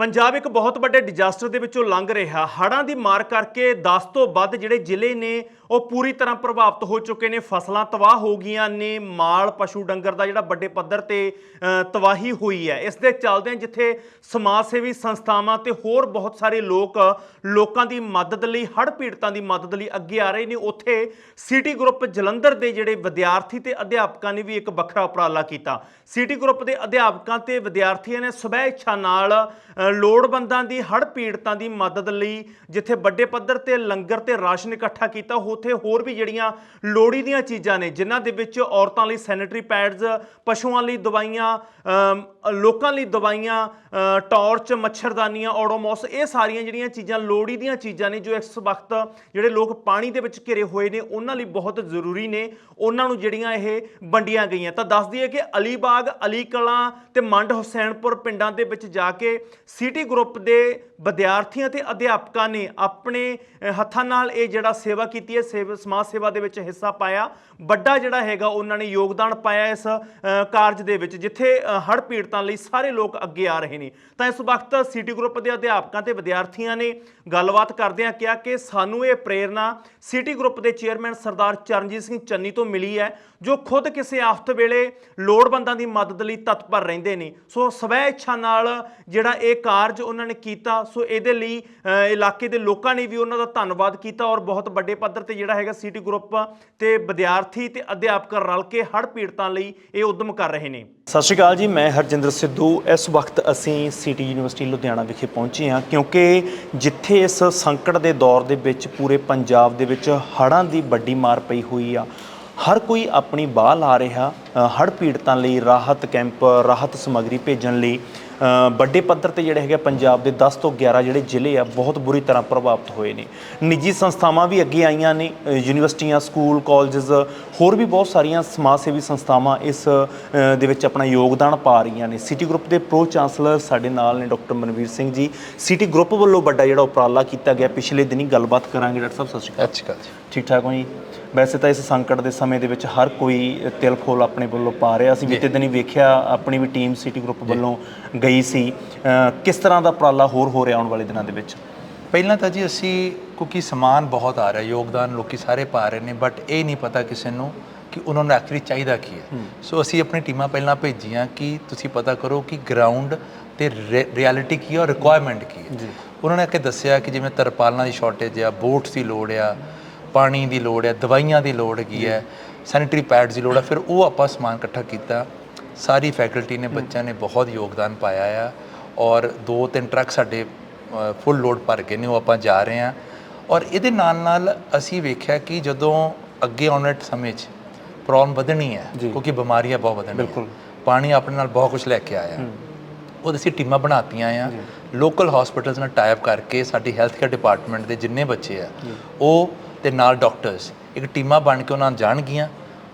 ਪੰਜਾਬ ਇੱਕ ਬਹੁਤ ਵੱਡੇ ਡਿਜ਼ਾਸਟਰ ਦੇ ਵਿੱਚੋਂ ਲੰਘ ਰਿਹਾ। ਹੜ੍ਹਾਂ ਦੀ ਮਾਰ ਕਰਕੇ 10 ਤੋਂ ਵੱਧ ਜਿਹੜੇ ਜ਼ਿਲ੍ਹੇ ਨੇ, ਉਹ ਪੂਰੀ ਤਰ੍ਹਾਂ ਪ੍ਰਭਾਵਿਤ ਹੋ ਚੁੱਕੇ ਨੇ। ਫਸਲਾਂ ਤਬਾਹ ਹੋ ਗਈਆਂ ਨੇ। ਮਾਲ, ਪਸ਼ੂ ਡੰਗਰ ਦਾ ਜਿਹੜਾ ਵੱਡੇ ਪੱਧਰ ਤੇ ਤਬਾਹੀ ਹੋਈ ਹੈ। ਇਸ ਦੇ ਚੱਲਦਿਆਂ ਜਿੱਥੇ ਸਮਾਜ ਸੇਵੀ ਸੰਸਥਾਵਾਂ ਤੇ ਹੋਰ ਬਹੁਤ ਸਾਰੇ ਲੋਕ, ਲੋਕਾਂ ਦੀ ਮਦਦ ਲਈ, ਹੜ੍ਹ ਪੀੜਤਾਂ ਦੀ ਮਦਦ ਲਈ ਅੱਗੇ ਆ ਰਹੇ ਨੇ, ਉੱਥੇ ਸਿਟੀ ਗਰੁੱਪ ਜਲੰਧਰ ਦੇ ਜਿਹੜੇ ਵਿਦਿਆਰਥੀ ਤੇ ਅਧਿਆਪਕਾਂ ਨੇ ਵੀ ਇੱਕ ਵੱਖਰਾ ਉਪਰਾਲਾ ਕੀਤਾ। ਸਿਟੀ ਗਰੁੱਪ ਦੇ ਅਧਿਆਪਕਾਂ ਤੇ ਵਿਦਿਆਰਥੀਆਂ ਨੇ ਸਵੈ ਇੱਛਾ ਨਾਲ ਲੋੜਵੰਦਾਂ ਦੀ ਹੜ੍ਹ ਪੀੜਤਾਂ ਦੀ ਮਦਦ ਲਈ ਜਿੱਥੇ ਵੱਡੇ ਪੱਧਰ ਤੇ ਲੰਗਰ ਤੇ ਰਾਸ਼ਨ ਇਕੱਠਾ ਕੀਤਾ ਉੱਥੇ ਹੋਰ ਵੀ ਜਿਹੜੀਆਂ ਲੋੜੀ ਦੀਆਂ ਚੀਜ਼ਾਂ ਨੇ ਜਿਨ੍ਹਾਂ ਦੇ ਵਿੱਚ ਔਰਤਾਂ ਲਈ ਸੈਨੇਟਰੀ ਪੈਡਸ ਪਸ਼ੂਆਂ ਲਈ ਦਵਾਈਆਂ ਲੋਕਾਂ ਲਈ ਦਵਾਈਆਂ ਅ, ਟਾਰਚ ਮੱਛਰਦਾਨੀਆਂ ਔਡੋਮੋਸ ਇਹ ਸਾਰੀਆਂ ਜਿਹੜੀਆਂ ਚੀਜ਼ਾਂ ਲੋੜੀ ਦੀਆਂ ਚੀਜ਼ਾਂ ਨੇ ਜੋ ਇਸ ਵਕਤ ਜਿਹੜੇ ਲੋਕ ਪਾਣੀ ਦੇ ਵਿੱਚ ਘਿਰੇ ਹੋਏ ਨੇ ਉਹਨਾਂ ਲਈ ਬਹੁਤ ਜ਼ਰੂਰੀ ਨੇ ਉਹਨਾਂ ਨੂੰ ਜਿਹੜੀਆਂ ਇਹ ਵੰਡੀਆਂ ਗਈਆਂ। ਤਾਂ ਦੱਸ ਦਈਏ ਕਿ ਅਲੀਬਾਗ ਅਲੀ ਕਲਾਂ ਤੇ ਮੰਡ ਹੁਸੈਨਪੁਰ ਪਿੰਡਾਂ ਦੇ ਵਿੱਚ ਜਾ ਕੇ ਸਿਟੀ ਗਰੁੱਪ ਦੇ ਵਿਦਿਆਰਥੀਆਂ ਤੇ ਅਧਿਆਪਕਾਂ ਨੇ ਆਪਣੇ ਹੱਥਾਂ ਨਾਲ ਇਹ ਜਿਹੜਾ ਸੇਵਾ ਕੀਤੀ ਹੈ ਸੇਵਾ ਸਮਾਜ ਸੇਵਾ ਦੇ ਵਿੱਚ ਹਿੱਸਾ ਪਾਇਆ। ਵੱਡਾ ਜਿਹੜਾ ਹੈਗਾ ਉਹਨਾਂ ਨੇ ਯੋਗਦਾਨ ਪਾਇਆ ਇਸ ਕਾਰਜ ਦੇ ਵਿੱਚ ਜਿੱਥੇ ਅ, ਹੜ੍ਹ ਪੀੜਤਾਂ ਲਈ ਸਾਰੇ ਲੋਕ ਅੱਗੇ ਆ ਰਹੇ ਨੇ। ਤਾਂ ਇਸ ਵਕਤ ਸਿਟੀ ਗਰੁੱਪ ਦੇ ਅਧਿਆਪਕਾਂ ਤੇ ਵਿਦਿਆਰਥੀਆਂ ਨੇ ਗੱਲਬਾਤ ਕਰਦਿਆਂ ਕਿਹਾ ਕਿ ਸਾਨੂੰ ਇਹ ਪ੍ਰੇਰਣਾ ਸਿਟੀ ਗਰੁੱਪ ਦੇ ਚੇਅਰਮੈਨ ਸਰਦਾਰ ਚਰਨਜੀਤ ਸਿੰਘ ਚੰਨੀ ਤੋਂ ਮਿਲੀ ਹੈ ਜੋ ਖੁਦ ਕਿਸੇ ਆਫਤ ਵੇਲੇ ਲੋੜਵੰਦਾਂ ਦੀ ਮਦਦ ਲਈ ਤਤਪਰ ਰਹਿੰਦੇ ਨੇ। ਸੋ ਸਵੈ ਇੱਛਾ ਨਾਲ ਜਿਹੜਾ ਇਹ ਕਾਰਜ ਉਹਨਾਂ ਨੇ ਕੀਤਾ ਸੋ ਇਹਦੇ ਲਈ ਇਲਾਕੇ ਦੇ ਲੋਕਾਂ ਨੇ ਵੀ ਉਹਨਾਂ ਦਾ ਧੰਨਵਾਦ ਕੀਤਾ ਔਰ ਬਹੁਤ ਵੱਡੇ ਪੱਧਰ ਤੇ ਜਿਹੜਾ ਹੈਗਾ ਸਿਟੀ ਗਰੁੱਪ ਤੇ ਵਿਦਿਆਰਥੀ ਤੇ ਅਧਿਆਪਕ ਰਲ ਕੇ ਹੜ੍ਹ ਪੀੜਤਾਂ ਲਈ ਇਹ ਉਦਮ ਕਰ ਰਹੇ ਨੇ। ਸਤਿ ਸ਼੍ਰੀ ਅਕਾਲ ਜੀ ਮੈਂ ਹਰਜਿੰਦਰ ਸਿੱਧੂ। ਇਸ ਵਕਤ ਅਸੀਂ ਸਿਟੀ ਯੂਨੀਵਰਸਿਟੀ ਲੁਧਿਆਣਾ ਵਿਖੇ ਪਹੁੰਚੇ ਹਾਂ ਕਿਉਂਕਿ ਜਿੱਥੇ ਇਸ ਸੰਕਟ ਦੇ ਦੌਰ ਦੇ ਵਿੱਚ ਪੂਰੇ ਪੰਜਾਬ ਦੇ ਵਿੱਚ ਹੜ੍ਹਾਂ ਦੀ ਵੱਡੀ ਮਾਰ ਪਈ ਹੋਈ ਆ ਹਰ ਕੋਈ ਆਪਣੀ ਬਾਹ ਲਾ ਰਿਹਾ ਅ, ਹੜ੍ਹ ਪੀੜਤਾਂ ਲਈ ਰਾਹਤ ਕੈਂਪ ਰਾਹਤ ਸਮੱਗਰੀ ਭੇਜਣ ਲਈ। ਵੱਡੇ ਪੱਧਰ ਤੇ ਜਿਹੜੇ ਹੈਗੇ ਪੰਜਾਬ ਦੇ 10 ਤੋਂ 11 ਜਿਹੜੇ ਜ਼ਿਲ੍ਹੇ ਆ, ਬਹੁਤ ਬੁਰੀ ਤਰ੍ਹਾਂ ਪ੍ਰਭਾਵਿਤ ਹੋਏ ਨੇ। ਨਿੱਜੀ ਸੰਸਥਾਵਾਂ ਵੀ ਅੱਗੇ ਆਈਆਂ ਨੇ ਯੂਨੀਵਰਸਿਟੀਆਂ, ਸਕੂਲ, ਕਾਲਜਸ, ਹੋਰ ਵੀ ਬਹੁਤ ਸਾਰੀਆਂ ਸਮਾਜ ਸੇਵੀ ਸੰਸਥਾਵਾਂ ਇਸ ਦੇ ਵਿੱਚ ਆਪਣਾ ਯੋਗਦਾਨ ਪਾ ਰਹੀਆਂ ਨੇ। ਸਿਟੀ ਗਰੁੱਪ ਦੇ ਪ੍ਰੋ ਚਾਂਸਲਰ ਸਾਡੇ ਨਾਲ ਨੇ doctor Manveer Singh ji. City group ਵੱਲੋਂ ਵੱਡਾ ਜਿਹੜਾ ਉਪਰਾਲਾ ਕੀਤਾ ਗਿਆ, ਪਿਛਲੇ ਦਿਨੀ ਗੱਲਬਾਤ ਕਰਾਂਗੇ, ਡਾਕਟਰ ਸਾਹਿਬ, ਸਤਿ ਸ਼੍ਰੀ ਅਕਾਲ। ਅੱਛੀ ਗੱਲ ਜੀ। ਠੀਕ ਠਾਕ ਹੋ ਜੀ? ਵੈਸੇ ਤਾਂ ਇਸ ਸੰਕਟ ਦੇ ਸਮੇਂ ਦੇ ਵਿੱਚ ਹਰ ਕੋਈ ਤਿਲ ਫੁੱਲ ਆਪਣੇ ਵੱਲੋਂ ਪਾ ਰਿਹਾ। ਸੀ ਬੀਤੇ ਦਿਨੀ ਵੇਖਿਆ ਆਪਣੀ ਵੀ ਟੀਮ ਸਿਟੀ ਗਰੁੱਪ ਵੱਲੋਂ ਗਈ ਸੀ। ਕਿਸ ਤਰ੍ਹਾਂ ਦਾ ਉਪਰਾਲਾ ਹੋਰ ਹੋ ਰਿਹਾ ਆਉਣ ਵਾਲੇ ਦਿਨਾਂ ਦੇ ਵਿੱਚ? ਪਹਿਲਾਂ ਤਾਂ ਜੀ ਅਸੀਂ ਕਿਉਂਕਿ ਸਮਾਨ ਬਹੁਤ ਆ ਰਿਹਾ ਯੋਗਦਾਨ ਲੋਕੀ ਸਾਰੇ ਪਾ ਰਹੇ ਨੇ ਬਟ ਇਹ ਨਹੀਂ ਪਤਾ ਕਿਸੇ ਨੂੰ ਕਿ ਉਹਨਾਂ ਨੂੰ ਐਕਚੁਅਲੀ ਚਾਹੀਦਾ ਕੀ ਹੈ। ਸੋ ਅਸੀਂ ਆਪਣੀ ਟੀਮਾਂ ਪਹਿਲਾਂ ਭੇਜੀਆਂ ਕਿ ਤੁਸੀਂ ਪਤਾ ਕਰੋ ਕਿ ਗਰਾਊਂਡ ਤੇ ਰਿਐਲਿਟੀ ਕੀ ਹੈ ਔਰ ਰਿਕੁਆਇਰਮੈਂਟ ਕੀ ਹੈ। ਉਹਨਾਂ ਨੇ ਕੇ ਦੱਸਿਆ ਕਿ ਜਿਵੇਂ ਤਰਪਾਲਾਂ ਦੀ ਸ਼ਾਰਟੇਜ ਆ ਬੋਟਸ ਦੀ ਲੋੜ ਆ ਪਾਣੀ ਦੀ ਲੋੜ ਹੈ ਦਵਾਈਆਂ ਦੀ ਲੋੜ ਹੈਗੀ ਹੈ ਸੈਨੀਟਰੀ ਪੈਡਸ ਦੀ ਲੋੜ ਹੈ ਫਿਰ ਉਹ ਆਪਾਂ ਸਮਾਨ ਇਕੱਠਾ ਕੀਤਾ। ਸਾਰੀ ਫੈਕਲਟੀ ਨੇ ਬੱਚਿਆਂ ਨੇ ਬਹੁਤ ਯੋਗਦਾਨ ਪਾਇਆ ਆ ਔਰ ਦੋ ਤਿੰਨ ਟਰੱਕ ਸਾਡੇ ਫੁੱਲ ਲੋਡ ਭਰ ਕੇ ਨੇ ਉਹ ਆਪਾਂ ਜਾ ਰਹੇ ਹਾਂ। ਔਰ ਇਹਦੇ ਨਾਲ ਨਾਲ ਅਸੀਂ ਵੇਖਿਆ ਕਿ ਜਦੋਂ ਅੱਗੇ ਆਉਣ ਵਾਲੇ ਸਮੇਂ 'ਚ ਪ੍ਰੋਬਲਮ ਵਧਣੀ ਹੈ ਕਿਉਂਕਿ ਬਿਮਾਰੀਆਂ ਬਹੁਤ ਵਧਣੀਆਂ ਬਿਲਕੁਲ। ਪਾਣੀ ਆਪਣੇ ਨਾਲ ਬਹੁਤ ਕੁਝ ਲੈ ਕੇ ਆਇਆ। ਉਹਦੇ ਅਸੀਂ ਟੀਮਾਂ ਬਣਾਤੀਆਂ ਆ। ਲੋਕਲ ਹਸਪੀਟਲਸ ਨਾਲ ਟਾਈਪ ਕਰਕੇ ਸਾਡੀ ਹੈਲਥ ਕੇਅਰ ਡਿਪਾਰਟਮੈਂਟ ਦੇ ਜਿੰਨੇ ਬੱਚੇ ਆ ਉਹ ਤੇ ਨਾਲ ਡਾਕਟਰਸ ਇੱਕ ਟੀਮਾਂ ਬਣ ਕੇ ਉਹਨਾਂ ਜਾਣਗੀਆਂ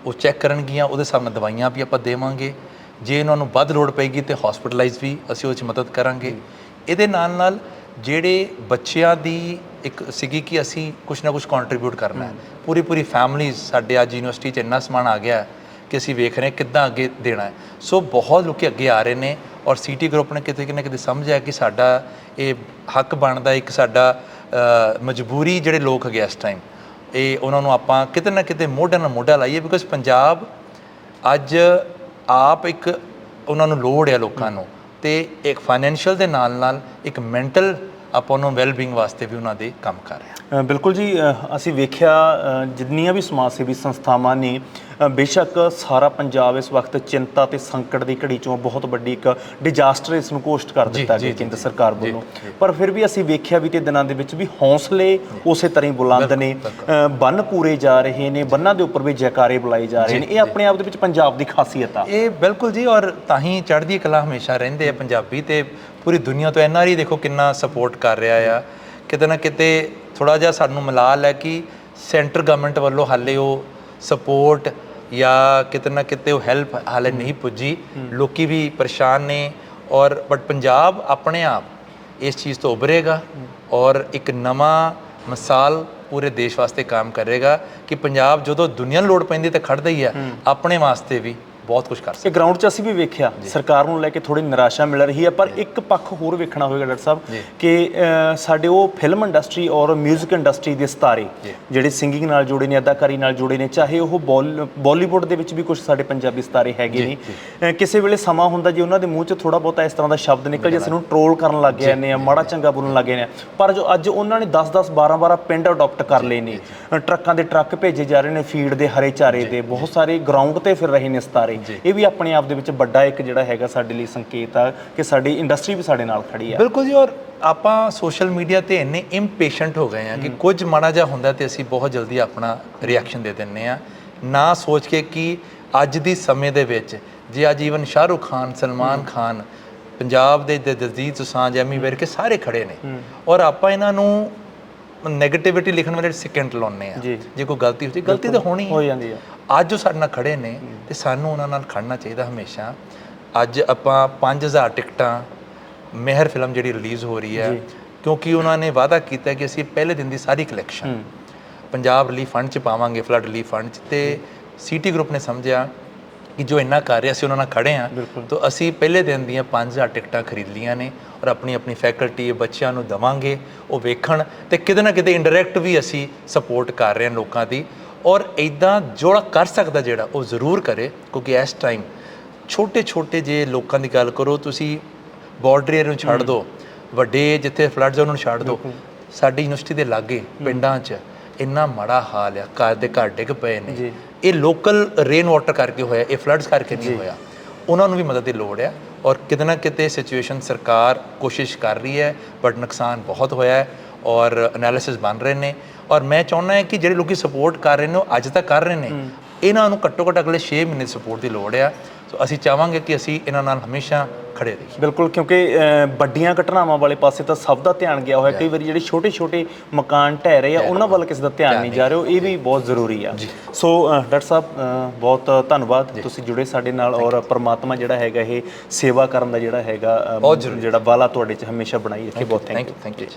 ਉਹ ਚੈੱਕ ਕਰਨਗੀਆਂ ਉਹਦੇ ਹਿਸਾਬ ਨਾਲ ਦਵਾਈਆਂ ਵੀ ਆਪਾਂ ਦੇਵਾਂਗੇ। ਜੇ ਉਹਨਾਂ ਨੂੰ ਵੱਧ ਲੋੜ ਪਏਗੀ ਤੇ ਹਸਪੀਟਲਾਈਜ਼ ਵੀ ਅਸੀਂ ਉਹ 'ਚ ਮਦਦ ਕਰਾਂਗੇ। ਇਹਦੇ ਨਾਲ ਨਾਲ ਜਿਹੜੇ ਬੱਚਿਆਂ ਦੀ ਇੱਕ ਸੀਗੀ ਕਿ ਅਸੀਂ ਕੁਝ ਨਾ ਕੁਝ ਕੰਟਰੀਬਿਊਟ ਕਰਨਾ ਹੈ। ਪੂਰੀ ਪੂਰੀ ਫੈਮਲੀਜ਼ ਸਾਡੇ ਅੱਜ ਯੂਨੀਵਰਸਿਟੀ 'ਚ ਇੰਨਾ ਸਮਾਨ ਆ ਗਿਆ ਕਿ ਅਸੀਂ ਵੇਖ ਰਹੇ ਕਿੱਦਾਂ ਅੱਗੇ ਦੇਣਾ ਹੈ। ਸੋ ਬਹੁਤ ਲੋਕੀ ਅੱਗੇ ਆ ਰਹੇ ਨੇ ਔਰ ਸੀਟੀ ਗਰੁੱਪ ਨੇ ਕਿਤੇ ਨਾ ਕਿਤੇ ਸਮਝਿਆ ਕਿ ਸਾਡਾ ਇਹ ਹੱਕ ਬਣਦਾ ਇੱਕ ਸਾਡਾ ਮਜਬੂਰੀ ਜਿਹੜੇ ਲੋਕ ਹੈਗੇ ਇਸ ਟਾਈਮ ਇਹ ਉਹਨਾਂ ਨੂੰ ਆਪਾਂ ਕਿਤੇ ਨਾ ਕਿਤੇ ਮੋਢੇ ਨਾਲ ਮੋਢਾ ਲਾਈਏ ਬਿਕੋਜ਼ ਪੰਜਾਬ ਅੱਜ ਆਪ ਇੱਕ ਉਹਨਾਂ ਨੂੰ ਲੋੜ ਹੈ ਲੋਕਾਂ ਨੂੰ ਤੇ ਇੱਕ ਫਾਈਨੈਂਸ਼ੀਅਲ ਦੇ ਨਾਲ ਨਾਲ ਇੱਕ ਮੈਂਟਲ ਆਪਾਂ ਉਹਨਾਂ ਵੈਲਬੀਇੰਗ ਵਾਸਤੇ ਵੀ ਉਹਨਾਂ ਦੇ ਕੰਮ ਕਰ ਰਹੇ। ਬਿਲਕੁਲ ਜੀ ਅਸੀਂ ਵੇਖਿਆ ਜਿੰਨੀਆਂ ਵੀ ਸਮਾਜ ਸੇਵੀ ਸੰਸਥਾਵਾਂ ਨੇ ਬੇਸ਼ੱਕ ਸਾਰਾ ਪੰਜਾਬ ਇਸ ਵਕਤ ਚਿੰਤਾ ਤੇ ਸੰਕਟ ਦੀ ਘੜੀ ਚੋਂ ਬਹੁਤ ਵੱਡੀ ਇੱਕ ਡਿਜ਼ਾਸਟਰ ਇਸ ਨੂੰ ਘੋਸ਼ਿਤ ਕਰ ਦਿੱਤਾ ਗਿਆ ਕੇਂਦਰ ਸਰਕਾਰ ਵੱਲੋਂ। ਪਰ ਫਿਰ ਵੀ ਅਸੀਂ ਵੇਖਿਆ ਵੀ ਤੇ ਦਿਨਾਂ ਦੇ ਵਿੱਚ ਵੀ ਹੌਸਲੇ ਉਸੇ ਤਰ੍ਹਾਂ ਹੀ ਬੁਲੰਦ ਨੇ। ਬੰਨ ਪੂਰੇ ਜਾ ਰਹੇ ਨੇ ਬੰਨਾਂ ਦੇ ਉੱਪਰ ਵੀ ਜੈਕਾਰੇ ਬੁਲਾਏ ਜਾ ਰਹੇ ਨੇ। ਇਹ ਆਪਣੇ ਆਪ ਦੇ ਵਿੱਚ ਪੰਜਾਬ ਦੀ ਖਾਸੀਅਤ ਆ। ਇਹ ਬਿਲਕੁਲ ਜੀ ਔਰ ਤਾਂ ਹੀ ਚੜ੍ਹਦੀ ਕਲਾ ਹਮੇਸ਼ਾ ਰਹਿੰਦੇ ਆ ਪੰਜਾਬੀ ਤੇ ਪੂਰੀ ਦੁਨੀਆ ਤੋਂ ਐਨਆਰਈ ਦੇਖੋ ਕਿੰਨਾ ਸਪੋਰਟ ਕਰ ਰਿਹਾ ਆ। ਕਿਤੇ ਨਾ ਕਿਤੇ ਥੋੜਾ ਜਿਹਾ ਸਾਨੂੰ ਮਲਾਲ ਹੈ ਕਿ ਸੈਂਟਰ ਗਵਰਨਮੈਂਟ ਵੱਲੋਂ ਹਾਲੇ ਉਹ ਸਪੋਰਟ ਜਾਂ ਕਿਤੇ ਨਾ ਕਿਤੇ ਉਹ ਹੈਲਪ ਹਾਲੇ ਨਹੀਂ ਪੁੱਜੀ ਲੋਕੀ ਵੀ ਪਰੇਸ਼ਾਨ ਨੇ ਔਰ ਬਟ ਪੰਜਾਬ ਆਪਣੇ ਆਪ ਇਸ ਚੀਜ਼ ਤੋਂ ਉਭਰੇਗਾ ਔਰ ਇੱਕ ਨਵਾਂ ਮਿਸਾਲ ਪੂਰੇ ਦੇਸ਼ ਵਾਸਤੇ ਕੰਮ ਕਰੇਗਾ ਕਿ ਪੰਜਾਬ ਜਦੋਂ ਦੁਨੀਆ ਨੂੰ ਲੋੜ ਪੈਂਦੀ ਤੇ ਖੜਦਾ ਹੀ ਆ ਆਪਣੇ ਵਾਸਤੇ ਵੀ ਬਹੁਤ ਕੁਝ ਕਰ ਸਕਦੇ ਇਹ ਗਰਾਊਂਡ 'ਚ ਅਸੀਂ ਵੀ ਵੇਖਿਆ ਸਰਕਾਰ ਨੂੰ ਲੈ ਕੇ ਥੋੜੀ ਨਿਰਾਸ਼ਾ ਮਿਲ ਰਹੀ ਹੈ ਪਰ ਇੱਕ ਪੱਖ ਹੋਰ ਵੇਖਣਾ ਹੋਵੇਗਾ ਡਾਕਟਰ ਸਾਹਿਬ ਕਿ ਸਾਡੇ ਉਹ ਫਿਲਮ ਇੰਡਸਟਰੀ ਔਰ 뮤직 ਇੰਡਸਟਰੀ ਦੇ ਸਿਤਾਰੇ ਜਿਹੜੇ ਸਿੰਗਿੰਗ ਨਾਲ ਜੁੜੇ ਨੇ ਅਦਾਕਾਰੀ ਨਾਲ ਜੁੜੇ ਨੇ ਚਾਹੇ ਉਹ ਬਾਲ- ਬਾਲੀਵੁੱਡ ਦੇ ਵਿੱਚ ਵੀ ਕੁਝ ਸਾਡੇ ਪੰਜਾਬੀ ਸਿਤਾਰੇ ਹੈਗੇ ਨੇ। ਕਿਸੇ ਵੇਲੇ ਸਮਾਂ ਹੁੰਦਾ ਜੀ ਉਹਨਾਂ ਦੇ ਮੂੰਹ 'ਚ ਥੋੜਾ ਬਹੁਤਾ ਇਸ ਤਰ੍ਹਾਂ ਦਾ ਸ਼ਬਦ ਨਿਕਲ ਜੇ ਸਾਨੂੰ ਟ੍ਰੋਲ ਕਰਨ ਲੱਗ ਜਾਂਦੇ ਆ ਮਾੜਾ ਚੰਗਾ ਬੋਲਣ ਲੱਗ ਜਾਂਦੇ ਆ ਪਰ ਜੋ ਅੱਜ ਉਹਨਾਂ ਨੇ 10-10 12-12 ਪਿੰਡ ਅਡਾਪਟ ਕਰ ਲਏ ਨੇ ਟਰੱਕਾਂ ਦੇ ਟਰੱਕ ਭੇਜੇ ਜਾ ਰਹੇ ਨੇ ਫੀਡ ਦੇ ਹਰੇ ਚਾਰੇ ਦੇ ਬਹੁਤ ਸਾਰੇ ਗਰਾਊਂਡ ਤੇ ਫਿਰ ਰਹੇ ਨੇ ਸਿਤਾਰੇ। ਇਹ ਵੀ ਆਪਣੇ ਆਪ ਦੇ ਵਿੱਚ ਵੱਡਾ ਇੱਕ ਜਿਹੜਾ ਹੈਗਾ ਸਾਡੇ ਲਈ ਸੰਕੇਤ ਆ ਕਿ ਸਾਡੀ ਇੰਡਸਟਰੀ ਵੀ ਸਾਡੇ ਨਾਲ ਖੜੀ ਆ। ਬਿਲਕੁਲ ਜੀ ਔਰ ਆਪਾਂ ਸੋਸ਼ਲ ਮੀਡੀਆ ਤੇ ਇੰਨੇ ਇੰਪੇਸ਼ੈਂਟ ਹੋ ਗਏ ਆ ਕਿ ਕੁਝ ਮਾੜਾ ਜਿਹਾ ਹੁੰਦਾ ਤੇ ਅਸੀਂ ਬਹੁਤ ਜਲਦੀ ਆਪਣਾ ਰਿਐਕਸ਼ਨ ਦੇ ਦਿੰਨੇ ਆ। ਨਾ ਸੋਚ ਕੇ ਕਿ ਅੱਜ ਦੀ ਸਮੇਂ ਦੇ ਵਿੱਚ ਜੇ ਅੱਜ ਈਵਨ ਸ਼ਾਹਰੁਖ ਖਾਨ ਸਲਮਾਨ ਖਾਨ ਪੰਜਾਬ ਦੇ ਦ- ਦਲਜੀਤ ਦੋਸਾਂਝ ਐਮੀ ਵਿਰਕ ਸਾਰੇ ਖੜੇ ਨੇ ਔਰ ਆਪਾਂ ਇਹਨਾਂ ਨੂੰ 네ਗੇਟਿਵਿਟੀ ਲਿਖਣ ਵੇਲੇ ਸੈਕਿੰਡ ਲਾਉਨੇ ਆ। ਜੀ। ਜੇ ਕੋਈ ਗਲਤੀ ਹੁੰਦੀ ਗਲਤੀ ਤਾਂ ਹੋਣੀ ਹੋ ਹੈ ਜਾਂਦੀ ਆ। ਅੱਜ ਉਹ ਸਾਡੇ ਨਾਲ ਖੜੇ ਨੇ ਤੇ ਸਾਨੂੰ ਉਹਨਾਂ ਨਾਲ ਖੜਨਾ ਚਾਹੀਦਾ ਹਮੇਸ਼ਾ। ਅੱਜ ਆਪਾਂ 5000 ਟਿਕਟਾਂ ਮਿਹਰ ਫਿਲਮ ਜਿਹੜੀ ਰਿਲੀਜ਼ ਹੋ ਰਹੀ ਹੈ ਕਿਉਂਕਿ ਉਹਨਾਂ ਨੇ ਵਾਅਦਾ ਕੀਤਾ ਕਿ ਅਸੀਂ ਪਹਿਲੇ ਦਿਨ ਦੀ ਸਾਰੀ ਕਲੈਕਸ਼ਨ ਪੰਜਾਬ ਰਿਲੀਫ ਫੰਡ ਚ ਪਾਵਾਂਗੇ ਫਲੱਡ ਰਿਲੀਫ ਫੰਡ ਚ। ਤੇ ਸੀਟੀ ਗਰੁੱਪ ਨੇ ਸਮਝਿਆ ਕਿ ਜੋ ਇੰਨਾ ਕਰ ਰਿਹਾ ਸੀ ਉਹਨਾਂ ਨਾਲ ਖੜੇ ਆ ਤਾਂ ਅਸੀਂ ਪਹਿਲੇ ਦਿਨ ਦੀਆਂ 5000 ਟਿਕਟਾਂ ਖਰੀਦ ਲੀਆਂ ਨੇ ਔਰ ਆਪਣੀ ਆਪਣੀ ਫੈਕਲਟੀ ਬੱਚਿਆਂ ਨੂੰ ਦਵਾਂਗੇ ਉਹ ਵੇਖਣ ਤੇ ਕਿਤੇ ਨਾ ਕਿਤੇ ਇਨਡਾਇਰੈਕਟ ਵੀ ਅਸੀਂ ਸਪੋਰਟ ਕਰ ਰਹੇ ਹਾਂ ਲੋਕਾਂ ਦੀ। ਔਰ ਇਦਾਂ ਜਿਹੜਾ ਕਰ ਸਕਦਾ ਜਿਹੜਾ ਉਹ ਜ਼ਰੂਰ ਕਰੇ ਕਿਉਂਕਿ ਇਸ ਟਾਈਮ ਛੋਟੇ ਛੋਟੇ ਜੇ ਲੋਕਾਂ ਦੀ ਗੱਲ ਕਰੋ ਤੁਸੀਂ ਬਾਰਡਰ ਏਰੀਆ ਨੂੰ ਛੱਡ ਦਿਓ ਵੱਡੇ ਜਿੱਥੇ ਫਲੱਡ ਜ਼ੋਨ ਨੂੰ ਛੱਡ ਦਿਓ ਸਾਡੀ ਯੂਨੀਵਰਸਿਟੀ ਦੇ ਲਾਗੇ ਪਿੰਡਾਂ 'ਚ ਇੰਨਾ ਮਾੜਾ ਹਾਲ ਆ ਘਰ ਦੇ ਘਰ ਡਿੱਗ ਪਏ ਨੇ। ਇਹ ਲੋਕਲ ਰੇਨ ਵਾਟਰ ਕਰਕੇ ਹੋਇਆ ਇਹ ਫਲੱਡਸ ਕਰਕੇ ਨਹੀਂ ਹੋਇਆ। ਉਹਨਾਂ ਨੂੰ ਵੀ ਮਦਦ ਦੀ ਲੋੜ ਆ ਔਰ ਕਿਤੇ ਨਾ ਕਿਤੇ ਸਿਚੁਏਸ਼ਨ ਸਰਕਾਰ ਕੋਸ਼ਿਸ਼ ਕਰ ਰਹੀ ਹੈ ਬਟ ਨੁਕਸਾਨ ਬਹੁਤ ਹੋਇਆ ਹੈ ਔਰ ਐਨਾਲਿਸਿਸ ਬਣ ਰਹੇ ਨੇ। ਔਰ ਮੈਂ ਚਾਹੁੰਦਾ ਹਾਂ ਕਿ ਜਿਹੜੇ ਲੋਕੀ ਸਪੋਰਟ ਕਰ ਰਹੇ ਨੇ ਉਹ ਅੱਜ ਤੱਕ ਕਰ ਰਹੇ ਨੇ ਇਹਨਾਂ ਨੂੰ ਘੱਟੋ ਘੱਟ ਅਗਲੇ 6 ਮਹੀਨੇ ਸਪੋਰਟ ਦੀ ਲੋੜ ਆ। ਸੋ ਅਸੀਂ ਚਾਹਾਂਗੇ ਕਿ ਅਸੀਂ ਇਹਨਾਂ ਨਾਲ ਹਮੇਸ਼ਾ ਖੜੇ ਰਹੀਏ। ਬਿਲਕੁਲ ਕਿਉਂਕਿ ਵੱਡੀਆਂ ਘਟਨਾਵਾਂ ਵਾਲੇ ਪਾਸੇ ਤਾਂ ਸਭ ਦਾ ਧਿਆਨ ਗਿਆ ਹੋਇਆ। ਕਈ ਵਾਰੀ ਜਿਹੜੇ ਛੋਟੇ ਛੋਟੇ ਮਕਾਨ ਢਹਿ ਰਹੇ ਆ ਉਹਨਾਂ ਵੱਲ ਕਿਸੇ ਦਾ ਧਿਆਨ ਨਹੀਂ ਜਾ ਰਿਹਾ। ਇਹ ਵੀ ਬਹੁਤ ਜ਼ਰੂਰੀ ਆ। ਸੋ ਡਾਕਟਰ ਸਾਹਿਬ ਬਹੁਤ ਧੰਨਵਾਦ। ਤੁਸੀਂ ਜੁੜੇ ਸਾਡੇ ਨਾਲ ਔਰ ਪ੍ਰਮਾਤਮਾ ਜਿਹੜਾ ਹੈਗਾ ਇਹ ਸੇਵਾ ਕਰਨ ਦਾ ਜਿਹੜਾ ਹੈਗਾ ਬਹੁਤ ਜ਼ਰੂਰੀ। ਜਿਹੜਾ ਵਾਲਾ ਤੁਹਾਡੇ ਚ ਹਮੇਸ਼ਾ ਬਣਾਈ ਰੱਖੇ। ਬਹੁਤ ਥੈਂਕ ਯੂ ਥੈਂਕ ਯੂ